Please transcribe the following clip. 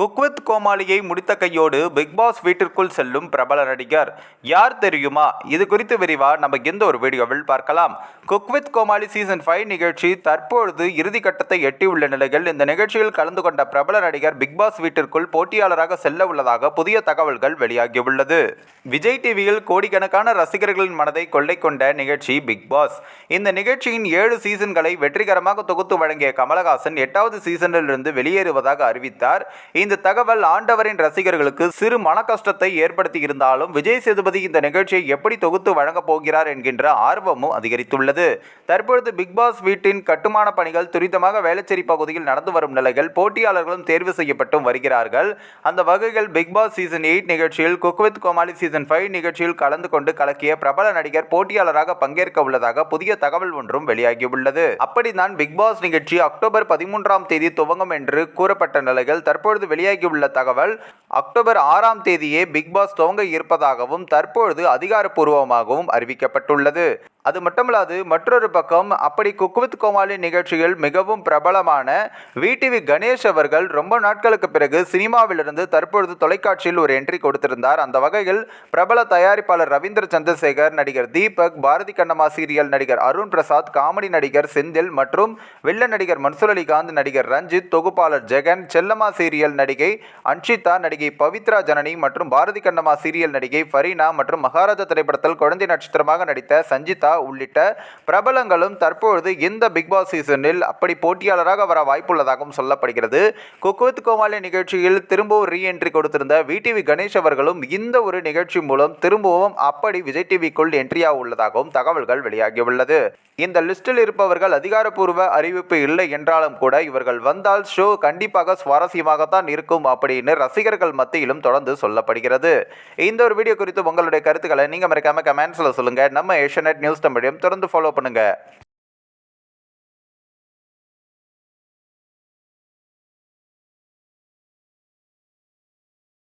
Cook with கோமாளியை முடித்த கையோடு big pass வீட்டிற்குள் செல்லும் பிரபல நடிகர். யார் தெரியுமா? இது குறித்து விரிவா நம்ம இந்த ஒரு வீடியோவில் பார்க்கலாம். குக்வித் கோமாளி சீசன் ஃபைவ் நிகழ்ச்சி தற்பொழுது இறுதிக்கட்டத்தை எட்டியுள்ள நிலையில் இந்த நிகழ்ச்சியில் கலந்து கொண்ட பிரபல நடிகர் பிக் பாஸ் வீட்டிற்குள் போட்டியாளராக செல்ல உள்ளதாக புதிய தகவல்கள் வெளியாகியுள்ளது. விஜய் டிவியில் கோடிக்கணக்கான ரசிகர்களின் மனதை கொள்ளை கொண்ட நிகழ்ச்சி பிக் பாஸ். இந்த நிகழ்ச்சியின் ஏழு சீசன்களை வெற்றிகரமாக தொகுத்து வழங்கிய கமலஹாசன் எட்டாவது சீசனில் இருந்து வெளியேறுவதாக அறிவித்தார். இந்த இந்த தகவல் ஆண்டவரின் ரசிகர்களுக்கு சிறு மனக்கஷ்டத்தை ஏற்படுத்தி இருந்தாலும் விஜய் சேதுபதி இந்த நிகழ்ச்சியை எப்படி தொகுத்து வழங்கப் போகிறார் என்கின்ற ஆர்வமும் அதிகரித்துள்ளது. தற்பொழுது பிக்பாஸ் வீட்டின் கட்டுமான பணிகள் துரிதமாக வேளச்சேரி பகுதியில் நடந்து வரும் நிலையில் போட்டியாளர்களும் தேர்வு செய்யப்பட்டும் வருகிறார்கள். அந்த வகையில் பிக்பாஸ் சீசன் எயிட் நிகழ்ச்சியில் cook with Komali season five நிகழ்ச்சியில் கலந்து கொண்டு கலக்கிய பிரபல நடிகர் போட்டியாளராக பங்கேற்க உள்ளதாக புதிய தகவல் ஒன்றும் வெளியாகியுள்ளது. அப்படித்தான் பிக்பாஸ் நிகழ்ச்சி அக்டோபர் பதிமூன்றாம் தேதி துவங்கும் என்று கூறப்பட்ட நிலையில் தற்பொழுது வெளியாகியுள்ள தகவல் அக்டோபர் ஆறாம் தேதியே பிக் பாஸ் துவங்க இருப்பதாகவும் தற்பொழுது அதிகாரப்பூர்வமாகவும் அறிவிக்கப்பட்டுள்ளது. அது மட்டுமல்லாது மற்றொரு பக்கம் அப்படி குக்வித் கோமாளி நிகழ்ச்சியில் மிகவும் பிரபலமான விடிவி கணேஷ் அவர்கள் ரொம்ப நாட்களுக்கு பிறகு சினிமாவிலிருந்து தற்பொழுது தொலைக்காட்சியில் ஒரு என்ட்ரி கொடுத்திருந்தார். அந்த வகையில் பிரபல தயாரிப்பாளர் ரவீந்திர சந்திரசேகர் நடிகர் தீபக் பாரதி கண்ணம்மா சீரியல் நடிகர் அருண் பிரசாத் காமெடி நடிகர் செந்தில் மற்றும் வில்ல நடிகர் மன்சூர் அலிகாந்த் நடிகர் ரஞ்சித் தொகுப்பாளர் ஜெகன் செல்லம்மா சீரியல் நடிகை அன்ஷிதா நடிகை பவித்ரா ஜனனி மற்றும் பாரதி கண்ணம்மா சீரியல் நடிகை ஃபரீனா மற்றும் மகாராஜா திரைப்படத்தில் குழந்தை நட்சத்திரமாக நடித்த சஞ்சிதா உள்ளிட்ட பிரபலங்களும் தற்பொழுது இந்த பிக்பாஸ் சீசனில் அப்படி போட்டியாளராக வர வாய்ப்புள்ளதாகவும் சொல்லப்படுகிறது. குக்வித் கோமாளி நிகழ்ச்சியில் திரும்பவும் ரீஎன்ட்ரி கொடுத்திருந்த விடிவி கணேஷ் அவர்களும் இந்த ஒரு நிகழ்ச்சி மூலம் திரும்பவும் அப்படி விஜய் டிவிக்குள் என்ட்ரியாக உள்ளதாகவும் தகவல்கள் வெளியாகியுள்ளது. இந்த லிஸ்டில் இருப்பவர்கள் அதிகாரப்பூர்வ அறிவிப்பு இல்லை என்றாலும் கூட இவர்கள் வந்தால் ஷோ கண்டிப்பாக சுவாரஸ்யமாகத்தான் இருக்கும் அப்படின்னு ரசிகர்கள் மத்தியிலும் தொடர்ந்து சொல்லப்படுகிறது. இந்த ஒரு வீடியோ குறித்து உங்களுடைய கருத்துக்களை நீங்கள் மறக்காம கமெண்ட்ஸில் சொல்லுங்கள் நம்ம ஏஷியநெட் நியூஸ் தமிழையும் தொடர்ந்து ஃபாலோ பண்ணுங்கள்